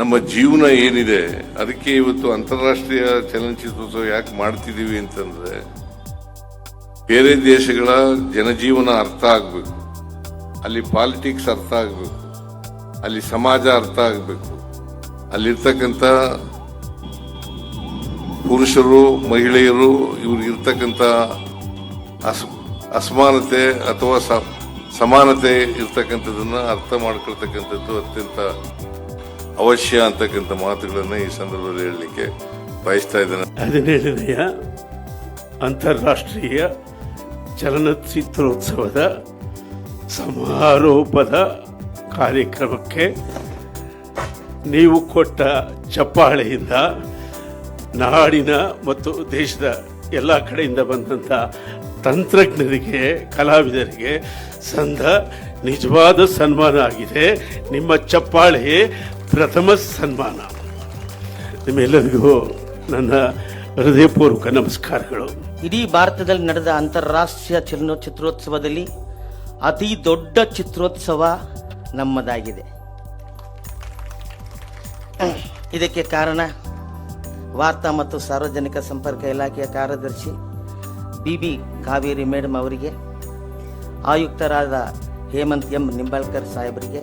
ನಮ್ಮ ಜೀವನ ಏನಿದೆ, ಅದಕ್ಕೆ ಇವತ್ತು ಅಂತಾರಾಷ್ಟ್ರೀಯ ಚಲನಚಿತ್ರೋತ್ಸವ ಯಾಕೆ ಮಾಡ್ತಿದ್ದೀವಿ ಅಂತಂದ್ರೆ, ಬೇರೆ ದೇಶಗಳ ಜನಜೀವನ ಅರ್ಥ ಆಗ್ಬೇಕು. ಅಲ್ಲಿ ಪಾಲಿಟಿಕ್ಸ್ ಅರ್ಥ ಆಗ್ಬೇಕು. ಅಲ್ಲಿ ಸಮಾಜ ಅರ್ಥ ಆಗ್ಬೇಕು. ಅಲ್ಲಿರ್ತಕ್ಕಂಥ ಪುರುಷರು, ಮಹಿಳೆಯರು, ಇವರು ಇರ್ತಕ್ಕಂಥ ಅಸ್, ಅಸಮಾನತೆ ಅಥವಾ ಸಮಾನತೆ ಇರ್ತಕ್ಕಂಥದ್ದನ್ನು ಅರ್ಥ ಮಾಡ್ಕೊಳ್ತಕ್ಕಂಥದ್ದು ಅತ್ಯಂತ ಅವಶ್ಯ ಅಂತಕ್ಕಂಥ ಮಾತುಗಳನ್ನ ಈ ಸಂದರ್ಭದಲ್ಲಿ ಹೇಳಲಿಕ್ಕೆ ಬಯಸ್ತಾ ಇದ್ದೇನೆ. ಹದಿನೇಳನೆಯ ಅಂತಾರಾಷ್ಟ್ರೀಯ ಚಲನಚಿತ್ರೋತ್ಸವದ ಸಮಾರೋಪದ ಕಾರ್ಯಕ್ರಮಕ್ಕೆ ನೀವು ಕೊಟ್ಟ ಚಪ್ಪಾಳೆಯಿಂದ ನಾಡಿನ ಮತ್ತು ದೇಶದ ಎಲ್ಲ ಕಡೆಯಿಂದ ಬಂದಂಥ ತಂತ್ರಜ್ಞರಿಗೆ, ಕಲಾವಿದರಿಗೆ ಸಂದ ನಿಜವಾದ ಸನ್ಮಾನ ಆಗಿದೆ. ನಿಮ್ಮ ಚಪ್ಪಾಳೆ ಪ್ರಥಮ ಸನ್ಮಾನ. ನಿಮ್ಮೆಲ್ಲರಿಗೂ ನನ್ನ ಹೃದಯಪೂರ್ವಕ ನಮಸ್ಕಾರಗಳು. ಇಡೀ ಭಾರತದಲ್ಲಿ ನಡೆದ ಅಂತಾರಾಷ್ಟ್ರೀಯ ಚಲನಚಿತ್ರೋತ್ಸವದಲ್ಲಿ ಅತಿ ದೊಡ್ಡ ಚಿತ್ರೋತ್ಸವ ನಮ್ಮದಾಗಿದೆ. ಇದಕ್ಕೆ ಕಾರಣ ವಾರ್ತಾ ಮತ್ತು ಸಾರ್ವಜನಿಕ ಸಂಪರ್ಕ ಇಲಾಖೆಯ ಕಾರ್ಯದರ್ಶಿ ಬಿ ಬಿ ಕಾವೇರಿ ಮೇಡಮ್ ಅವರಿಗೆ, ಆಯುಕ್ತರಾದ ಹೇಮಂತ್ ಎಂ ನಿಂಬಾಳ್ಕರ್ ಸಾಹೇಬರಿಗೆ